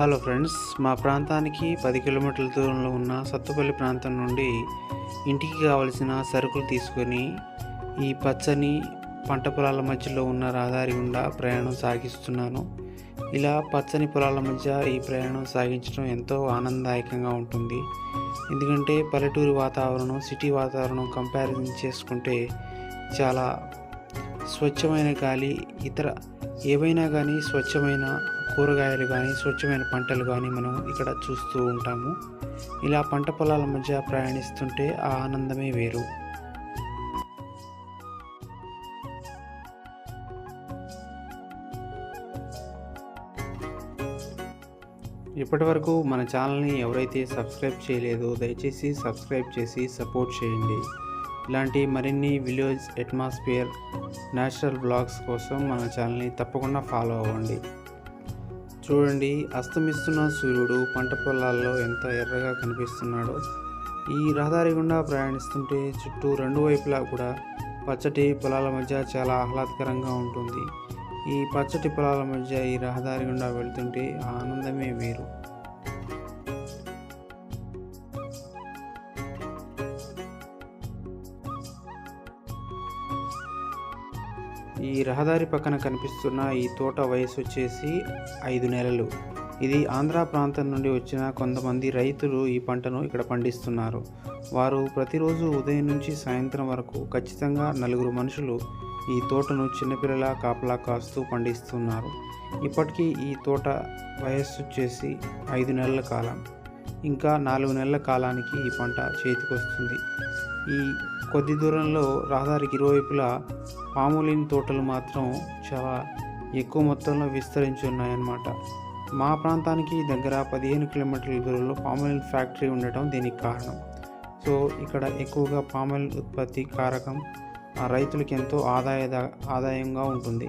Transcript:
Hello friends మా ప్రాంతానికి పది కిలోమీటర్ల దూరంలో ఉన్న సత్తుపల్లి ప్రాంతం నుండి ఇంటికి కావలసిన సరుకులు తీసుకొని ఈ పచ్చని పంట పొలాల మధ్యలో ఉన్న రహదారి గుండా ప్రయాణం సాగిస్తున్నాను. ఇలా పచ్చని పొలాల మధ్య ఈ ప్రయాణం సాగించడం ఎంతో ఆనందదాయకంగా ఉంటుంది. ఎందుకంటే పల్లెటూరు వాతావరణం సిటీ వాతావరణం కంపారిజన్ చేసుకుంటే చాలా స్వచ్ఛమైన గాలి ఇతర ఏవైనా కానీ స్వచ్ఛమైన కూరగాయలు కానీ స్వచ్ఛమైన పంటలు కానీ మనం ఇక్కడ చూస్తూ ఉంటాము. ఇలా పంట పొలాల మధ్య ప్రయాణిస్తుంటే ఆ ఆనందమే వేరు. ఇప్పటి వరకు మన ఛానల్ని ఎవరైతే సబ్స్క్రైబ్ చేయలేదో దయచేసి సబ్స్క్రైబ్ చేసి సపోర్ట్ చేయండి. ఇలాంటి మరిన్ని విలేజ్ అట్మాస్ఫియర్ న్యాచురల్ బ్లాగ్స్ కోసం మన ఛానల్ని తప్పకుండా ఫాలో అవ్వండి. చూడండి అస్తమిస్తున్న సూర్యుడు పంట పొలాల్లో ఎంత ఎర్రగా కనిపిస్తున్నాడో. ఈ రహదారి గుండా ప్రయాణిస్తుంటే చుట్టూ రెండు వైపులా కూడా పచ్చటి పొలాల మధ్య చాలా ఆహ్లాదకరంగా ఉంటుంది. ఈ పచ్చటి పొలాల మధ్య ఈ రహదారి గుండా వెళ్తుంటే ఆ ఆనందమే వేరు. ఈ రహదారి పక్కన కనిపిస్తున్న ఈ తోట వయసు వచ్చేసి ఐదు నెలలు. ఇది ఆంధ్ర ప్రాంతం నుండి వచ్చిన కొంతమంది రైతులు ఈ పంటను ఇక్కడ పండిస్తున్నారు. వారు ప్రతిరోజు ఉదయం నుంచి సాయంత్రం వరకు ఖచ్చితంగా నలుగురు మనుషులు ఈ తోటను చిన్నపిల్లల కాపలా కాస్తూ పండిస్తున్నారు. ఇప్పటికీ ఈ తోట వయస్సు వచ్చేసి ఐదు నెలల కాలం. ఇంకా నాలుగు నెలల కాలానికి ఈ పంట చేతికొస్తుంది. ఈ కొద్ది దూరంలో రహదారికి ఇరువైపులా పాములిన్ తోటలు మాత్రం చాలా ఎక్కువ మొత్తంలో విస్తరించి ఉన్నాయన్నమాట. మా ప్రాంతానికి దగ్గర పదిహేను కిలోమీటర్ల దూరంలో పాములిన్ ఫ్యాక్టరీ ఉండటం దీనికి కారణం. సో ఇక్కడ ఎక్కువగా పాములిన్ ఉత్పత్తి కారకం ఆ ఎంతో ఆదాయ ఆదాయంగా ఉంటుంది.